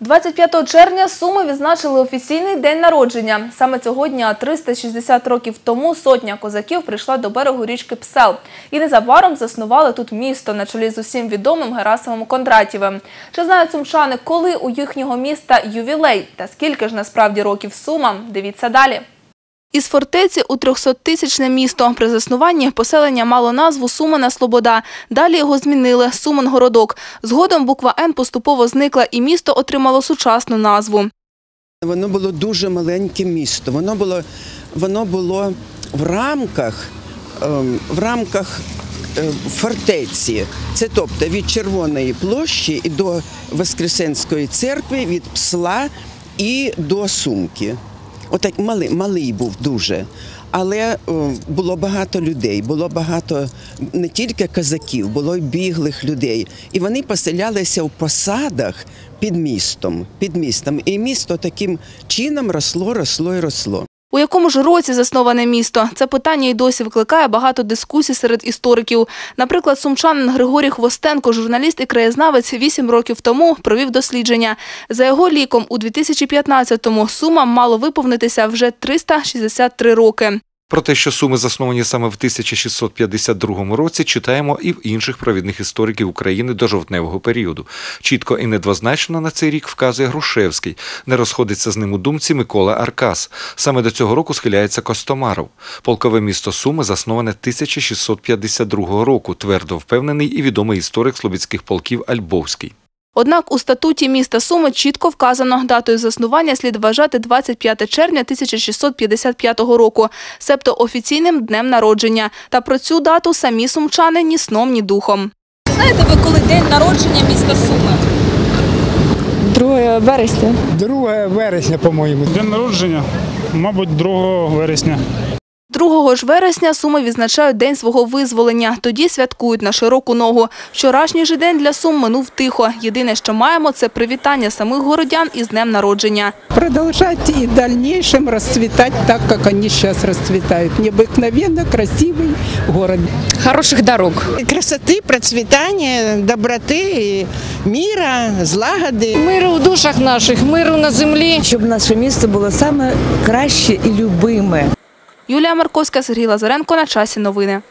25 червня Суми відзначили офіційний день народження. Саме цього дня, 360 років тому, сотня козаків прийшла до берегу річки Псел. І незабаром заснували тут місто на чолі з усім відомим Герасимом Кондратєвим. Чи знають сумчани, коли у їхнього міста ювілей? Та скільки ж насправді років Сумам? Дивіться далі. Із фортеці у 300-тисячне місто. При заснуванні поселення мало назву Сумана Слобода. Далі його змінили – Суман-Городок. Згодом буква «Н» поступово зникла і місто отримало сучасну назву. Воно було дуже маленьке місто. Воно було, воно було в рамках, ем, в рамках е, фортеці. Це тобто від Червоної площі до Воскресенської церкви, від Псла і до Сумки. Отак малий, малий був дуже. Але е, було багато людей, було багато не тільки козаків, було й біглих людей. І вони поселялися в посадах під містом. Під містом. І місто таким чином росло, росло і росло. У якому ж році засноване місто? Це питання й досі викликає багато дискусій серед істориків. Наприклад, сумчанин Григорій Хвостенко, журналіст і краєзнавець, вісім років тому провів дослідження. За його ліком, у 2015-му сума мало виповнитися вже 363 роки. Про те, що суми засновані саме в 1652 році, читаємо і в інших провідних істориків України до жовтневого періоду. Чітко і недвозначно на цей рік вказує Грушевський. Не розходиться з ним у думці Микола Аркас. Саме до цього року схиляється Костомаров. Полкове місто Суми засноване 1652 року, твердо впевнений і відомий історик слобідських полків Альбовський. Однак у статуті міста Суми чітко вказано, датою заснування слід вважати 25 червня 1655 року, себто офіційним днем народження. Та про цю дату самі сумчани ні сном, ні духом. Знаєте ви, коли день народження міста Суми? 2 вересня. 2 вересня, по-моєму. День народження, мабуть, 2 вересня. 2 ж вересня Суми відзначають день свого визволення. Тоді святкують на широку ногу. Вчорашній же день для Сум минув тихо. Єдине, що маємо, це привітання самих городян із днем народження. продолжать и в дальнейшем расцветать так, как они сейчас расцветают. Необыкновенно красивый город. Хороших дорог. красоты, процветания, доброты, мира, злагоди. Миру в душах наших, миру на землі. щоб наше місто було саме краще і любиме. Юлія Марковська, Сергій Лазаренко. На часі новини.